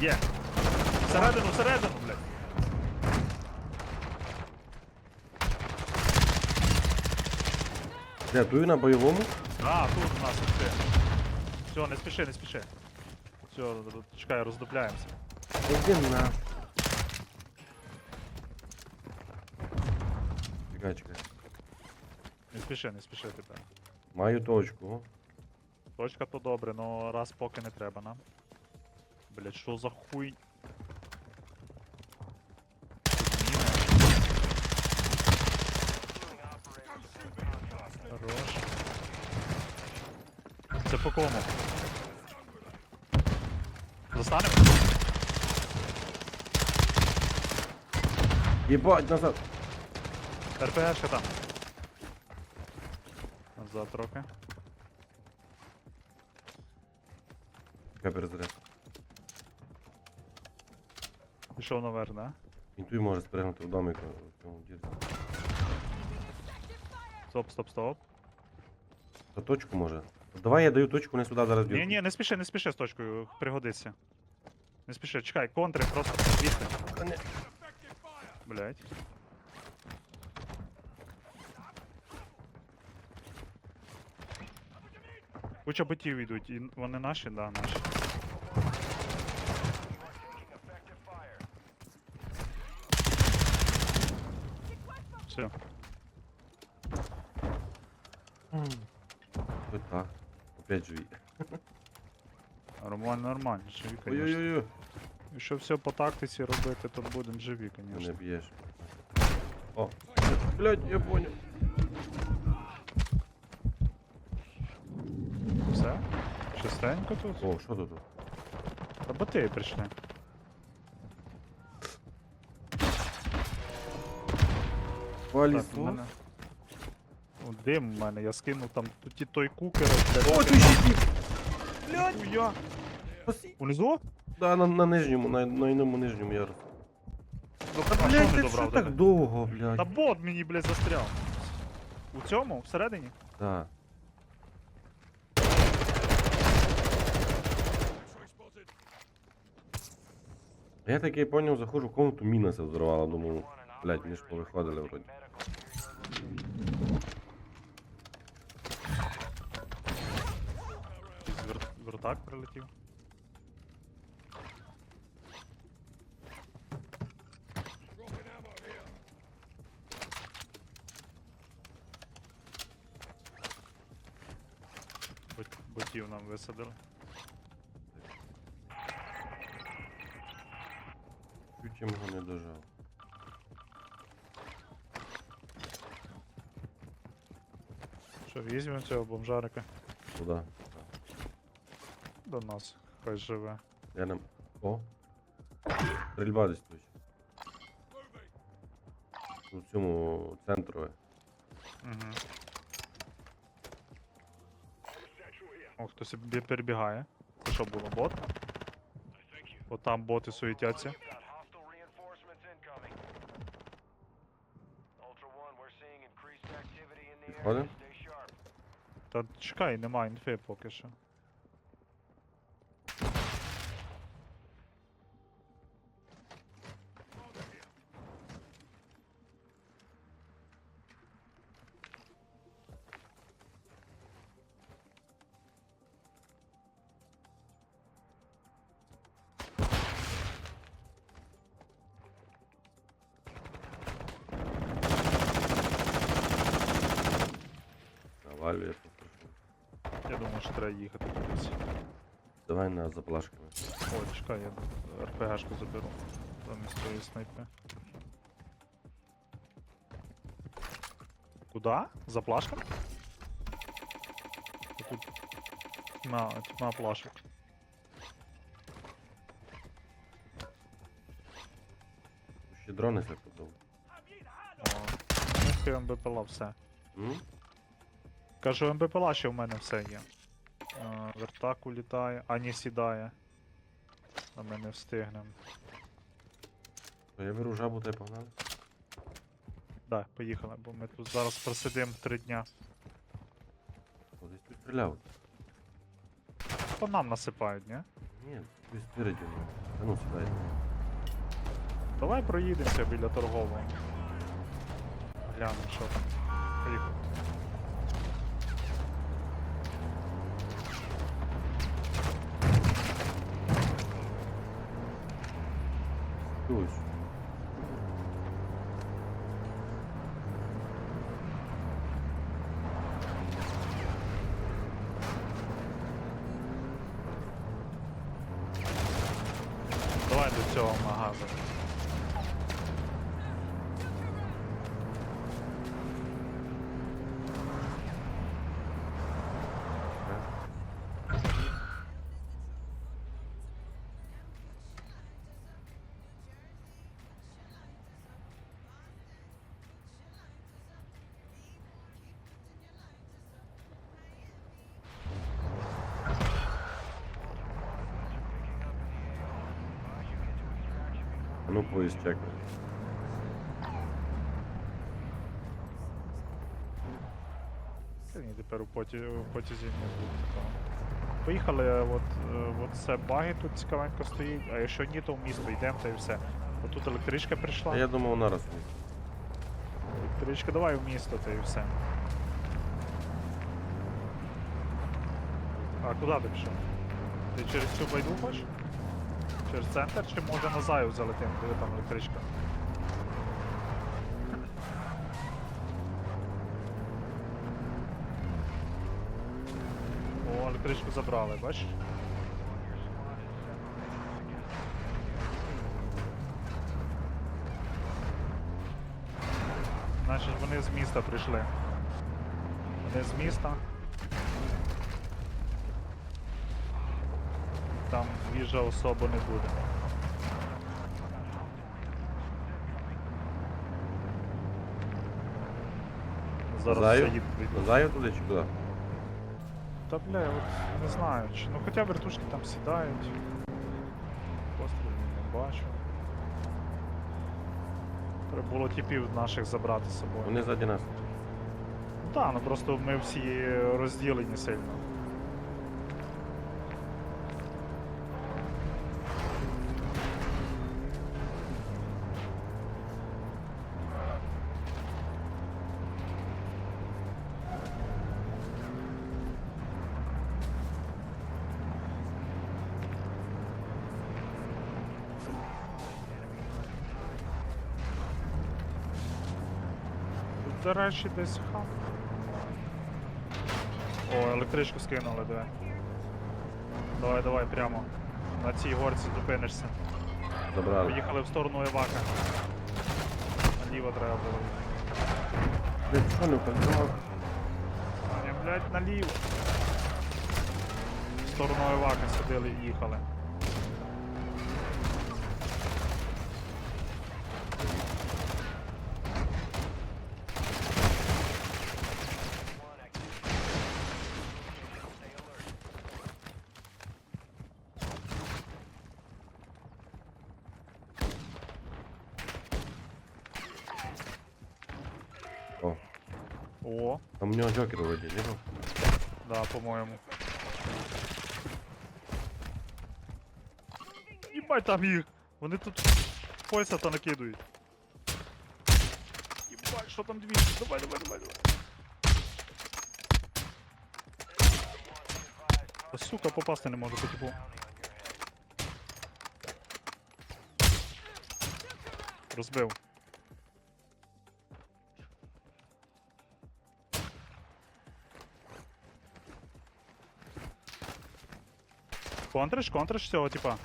Є. Всередину, всередину, блядь. Де, тую на бойовому? А, тут у нас ти. Все, не спіши, не спіши. Все, чекай, роздупляємося. Іди на. Чекай, чекай. Не спіши, не спіши тепер. Маю точку. Точка то добре, но раз поки не треба нам. Блять, що за хуй? Хорош. Це по кому? Застанемо? Єбать, назад. РПГшка там. Назад трохи. Чекай, перезаряд. Пішов наверх, да? Він туй може спригнути в домик в цьому дірці. Стоп, стоп, стоп. Та точку може. Давай я даю точку, не сюди зараз. Ні, ні, не спіши, не спіши з точкою, пригодиться. Не спіши, чекай, контри просто звідти. Блять. Куча ботів йдуть, і вони наші, да, наші. Все. Ось так. Опять живі. Нормально, нормально, живі, конечно. Ой-ой-ой, Якщо все по тактиці робити, то будемо живі, не конечно. б'єш. О, блядь, я понял. Все? Чистенько тут? О, що тут? Та боти прийшли. Валі Так, у мене. О, дим у мене, я скинув там тут той кукер, О, блядь. ти ще тіп! Ніхуя. Унизу? Да, на, на нижньому, на, на іному нижньому ярусі. Ну, а що Блядь, не ти що добрав? так тебе? довго, блядь? Та бот мені, блядь, застряв. У цьому? Всередині? Да. Я таки понял, заходжу в комнату, міна взорвала, думаю, блядь, вони ж повиходили вроді. Вертак прилетів. Бот- Ботів нам висадили. Чуть його не дожав. Що, візьмемо цього бомжарика Куда? до нас. Хай живе. Я не... О! Стрільба десь тут. У цьому центрові. Угу. О, хтось собі перебігає. Це що було, бот? От там боти суетяться. Підходимо? Та чекай, нема інфи поки що. Давай на заплашками. О, чекай, я РПГшку заберу. Замість тої снайпи. Куда? За плашком? Тут тьма, тьма плашок. Ще дрони подав. О, ну, МБПЛА все. М? Кажу, МБПЛА ще в мене все є. Вертак улітає, а не сідає. А ми не встигнемо. То Я беру жабу та й погнали. Так, поїхали, бо ми тут зараз просидимо три дня. О, Десь тут стріляв. По нам насипають, ні? Ні, ви спереді. ну. А ну сідай. Давай проїдемося біля торгового. Глянемо, що там. Поїхали. Цього магазу. Ну поїзд. Та ні, тепер у поті, у потязі не буде такого. Поїхали, от, е, от це баги тут цікавенько стоїть, а якщо ні, то в місто йдемо та і все. От тут електричка прийшла. Я думав нараз. Електричка, давай в місто та і все. А куди ти пішов? Ти через цю байду хочеш? Через центр чи може на заю залетим, де там електричка? О, електричку забрали, бачиш? Значить вони з міста прийшли. Вони з міста. Там їжа особо не буде. Зараз Заю? Прийде. Назаю туди чи куди? Та бля, от не знаю. Чи, ну хоча вертушки там сідають. Пострілів не бачу. Треба було типів наших забрати з собою. Вони ззаді нас. Ну так, ну просто ми всі розділені сильно. Тут, десь хам. О, електричку скинули, давай. Давай, давай, прямо. На цій горці зупинишся. Забрали. Поїхали в сторону Евака. Наліво треба було. Блядь, що не вказав? Ні, блядь, наліво. В сторону Евака сидили і їхали. О, О, там у нього джокер вроді, ні? да, по-моєму. Їбать там їх! Вони тут пояса та накидують. Їбать, що там дві? Давай, давай, давай, давай. Та, сука, попасти не можу по типу. Розбив. Контриш, контриш цього, типа.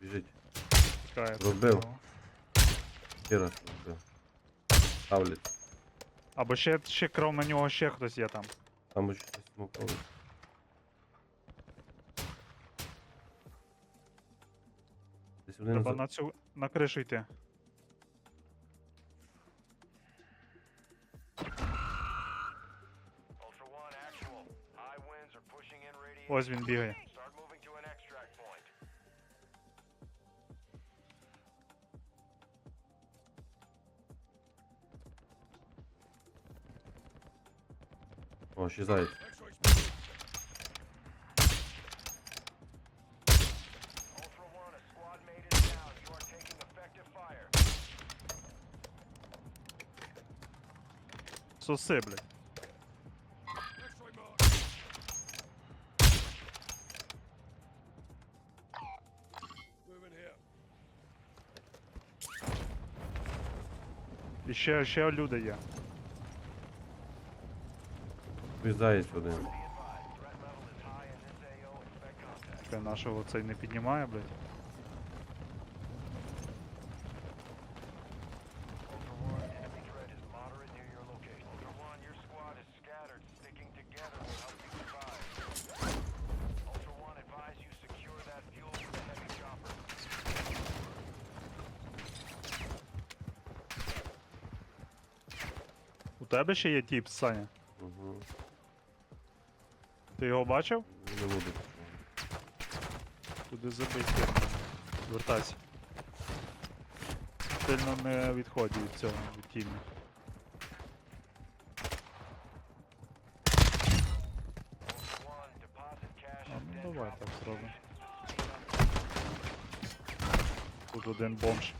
Біжить. Чекає. Розбив. цього. Ще раз. розбив. Ставлять. Або ще, ще крім нього ще хтось є там. Там ще щось смокове. Десь один Треба за... на цю на кришу йти. down. You are taking effective fire. Соси, блядь. Ще, ще люди є. Заєць один. Та нашого цей не піднімає, блядь. Тебе ще є тіп, Саня. Угу. Ти його бачив? Не буду. Туди забить. Вертайся. Сильно не відходь від цього, від тімі. А, ну давай так зробимо. Тут один бомж.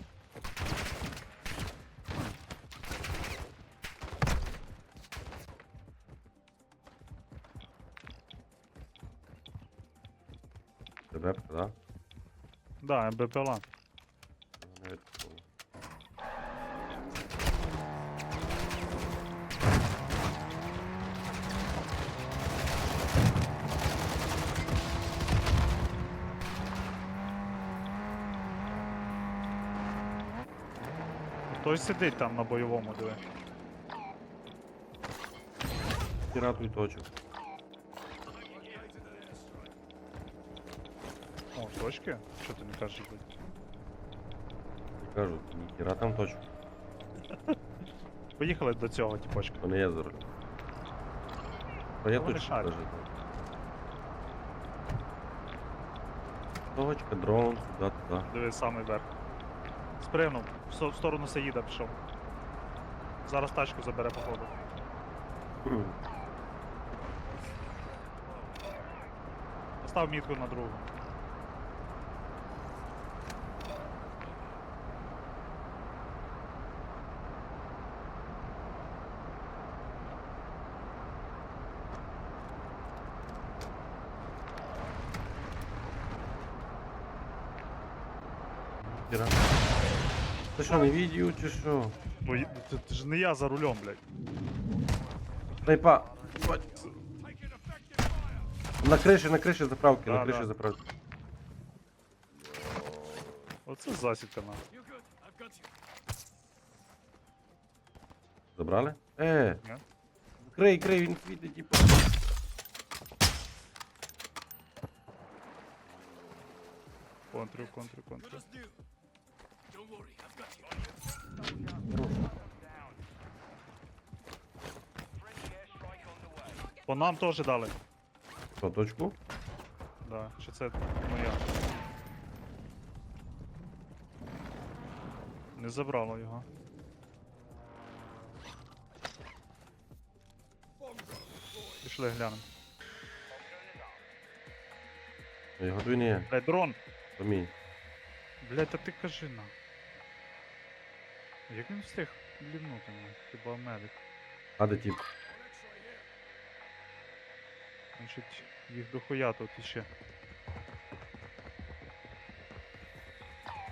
Да, БПЛА. Навіть такого. Хтось сидить там на бойовому, диви. Хіра твій точок. Точки? Що ти не кажеш, блядь? Я кажу, ніхіра там точок. Поїхали до цього, тіпочка. То не я за рулем. Та я Вони точку шарять. Точка, дрон, сюди, туди. Диви, самий верх. Спригнув, в со- в сторону Саїда пішов. Зараз тачку забере, походу. Постав мітку на другу. Хіра. Ти що, не відео чи що? Бо й- це, це ж не я за рулем, блядь. Снайпа! Бать. На криші, на криші заправки, Да, на криші да. заправки. Оце засідка на. Забрали? Е, Ні? крий, крий, він світить, типу. Контрю, контрю, контрю. По нам теж дали. Що, точку? Да, чи це моя. Не забрало його. Пішли глянемо. Його твій не є, Блядь, дрон! Блядь, та ти кажи на. Як він встиг лівнути мене? Хіба медик? А де тип? Значить, їх дохуя тут іще.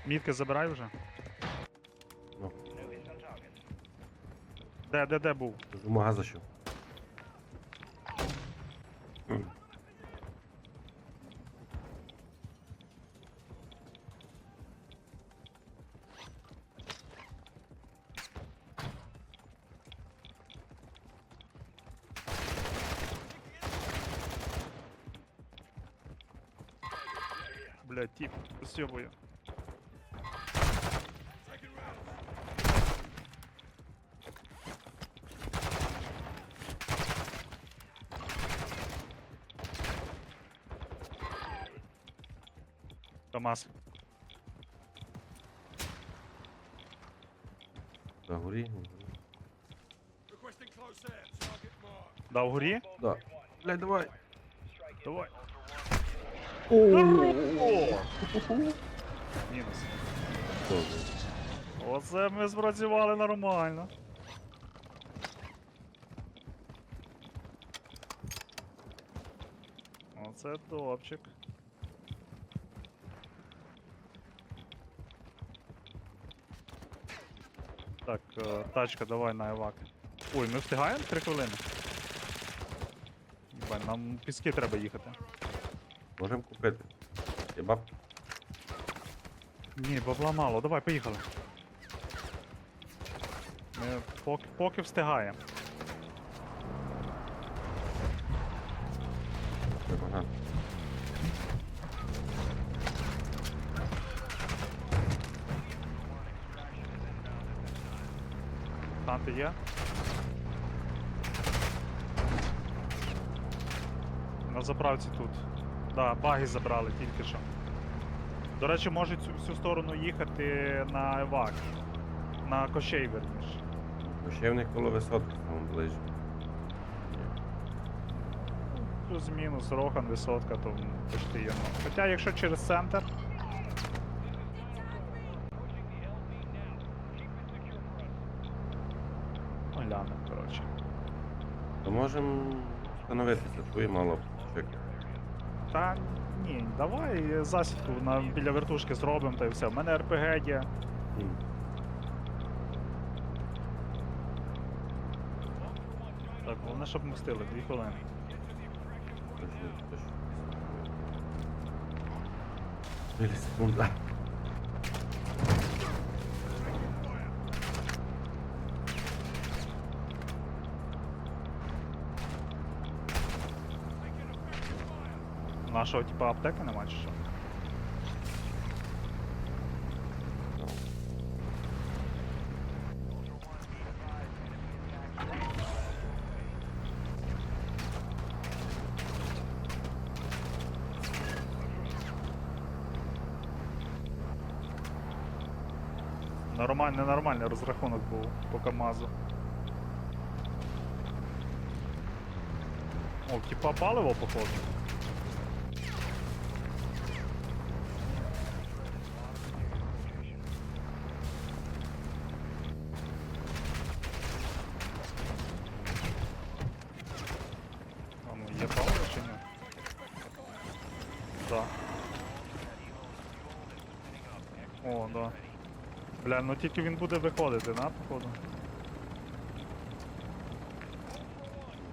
Мітки забирай вже. Ну. Де, де, де був? З магаза що? Тип, съебую. КамАЗ. На горі. Да, вгорі? Да. Блядь, давай. Давай. Мінус. Оце ми спрацювали нормально. Оце топчик. Так, е, тачка, давай на евак. Ой, ми встигаємо? Три хвилини. Єбать, нам піски треба їхати. Можемо купити. Є баб? Ні, бабла мало, давай, поїхали. Ми поки, поки встигаємо. Там ти є? На заправці тут. Да, баги забрали тільки що. До речі, можуть цю всю сторону їхати на евак. На кощей верніше. В них коло висотки, там ближче. Плюс-мінус, рохан, висотка, то почти є. Хоча якщо через центр. Ну, глянемо, коротше. То можемо встановитися, твої мало чекати. Та ні, давай засідку на, біля вертушки зробимо та й все. У мене РПГ є. Так, головне, щоб мстили, дві хвилини. Точно, Нашого типа аптеки нема чи що? Нормальний, нормальний розрахунок був по КАМАЗу. О, типа паливо походу. А ну, є паливо чи ні? Да. О, да. Бля, ну тільки він буде виходити, на, походу.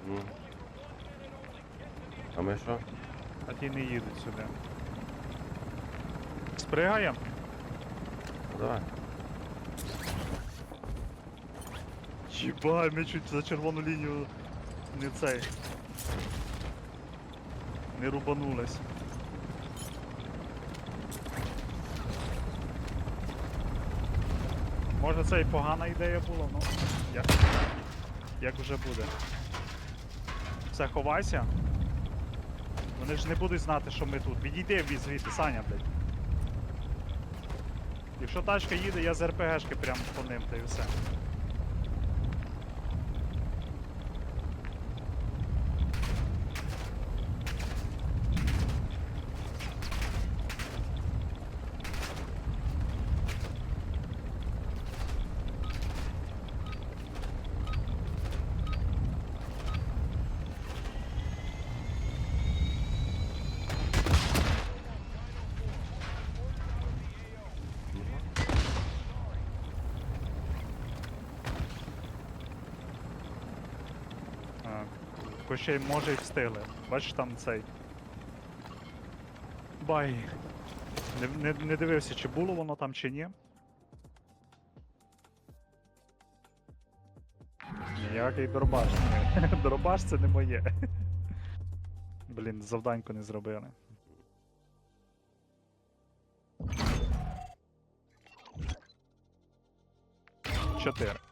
Ну. А ми що? А ті не їдуть сюди. Спригаємо? Ну, Давай. Єбай, ми чуть за червону лінію не цей. Не рубанулись. Може це і погана ідея була, ну як, як вже буде. Все, ховайся. Вони ж не будуть знати, що ми тут. Відійди від звідти, Саня, блядь. Якщо тачка їде, я з РПГшки прямо по ним, та й все. А, Кощей може й встигли. Бачиш там цей. Бай. Не, не, не дивився, чи було воно там, чи ні. Ніякий дробаш. Дробаш це не моє. Блін, завданьку не зробили. Чотири.